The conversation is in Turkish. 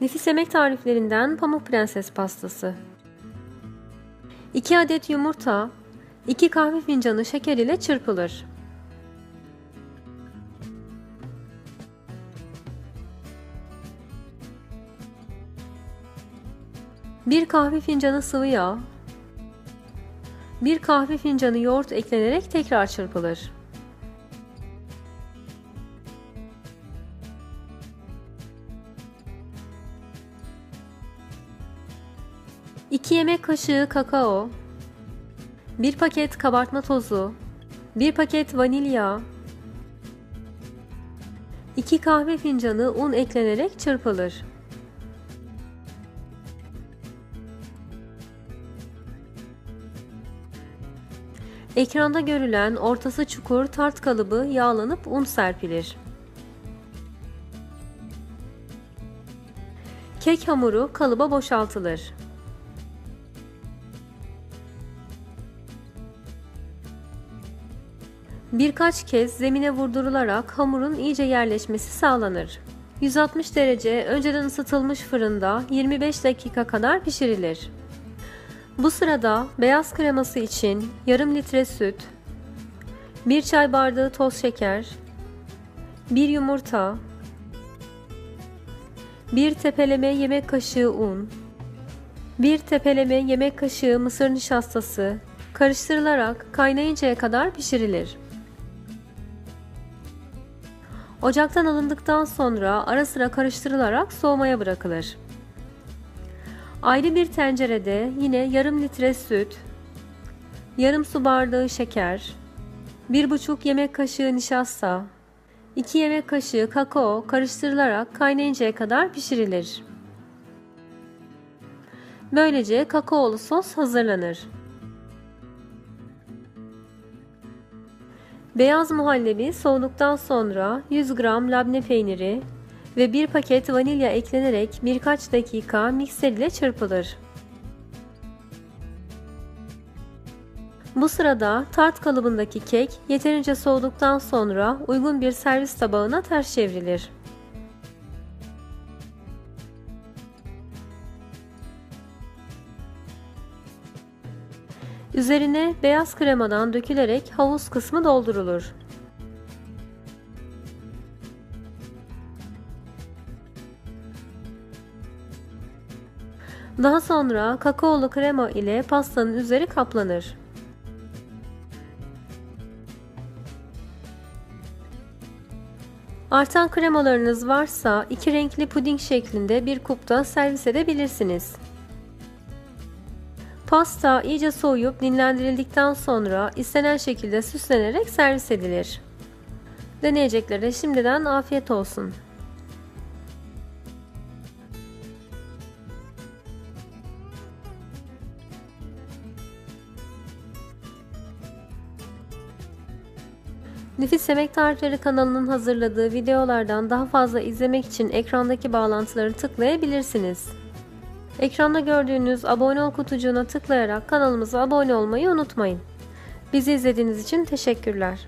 Nefis yemek tariflerinden Pamuk Prenses pastası. 2 adet yumurta, 2 kahve fincanı şeker ile çırpılır. Bir kahve fincanı sıvı yağ, bir kahve fincanı yoğurt eklenerek tekrar çırpılır. 2 yemek kaşığı kakao, 1 paket kabartma tozu, 1 paket vanilya, 2 kahve fincanı un eklenerek çırpılır. Ekranda görülen ortası çukur tart kalıbı yağlanıp un serpilir. Kek hamuru kalıba boşaltılır. Birkaç kez zemine vurdurularak hamurun iyice yerleşmesi sağlanır. 160 derece önceden ısıtılmış fırında 25 dakika kadar pişirilir. Bu sırada beyaz kreması için yarım litre süt, 1 çay bardağı toz şeker, 1 yumurta, 1 tepeleme yemek kaşığı un, 1 tepeleme yemek kaşığı mısır nişastası karıştırılarak kaynayıncaya kadar pişirilir. Ocaktan alındıktan sonra ara sıra karıştırılarak soğumaya bırakılır. Ayrı bir tencerede yine yarım litre süt, yarım su bardağı şeker, 1,5 yemek kaşığı nişasta, 2 yemek kaşığı kakao karıştırılarak kaynayıncaya kadar pişirilir. Böylece kakaolu sos hazırlanır. Beyaz muhallebi soğuduktan sonra 100 gram labne peyniri ve 1 paket vanilya eklenerek birkaç dakika mikser ile çırpılır. Bu sırada tart kalıbındaki kek yeterince soğuduktan sonra uygun bir servis tabağına ters çevrilir. Üzerine beyaz kremadan dökülerek havuz kısmı doldurulur. Daha sonra kakaolu krema ile pastanın üzeri kaplanır. Artan kremalarınız varsa iki renkli puding şeklinde bir kupta servis edebilirsiniz. Pasta iyice soğuyup dinlendirildikten sonra istenen şekilde süslenerek servis edilir. Deneyeceklere şimdiden afiyet olsun. Nefis Yemek Tarifleri kanalının hazırladığı videolardan daha fazla izlemek için ekrandaki bağlantıları tıklayabilirsiniz. Ekranda gördüğünüz abone ol kutucuğuna tıklayarak kanalımıza abone olmayı unutmayın. Bizi izlediğiniz için teşekkürler.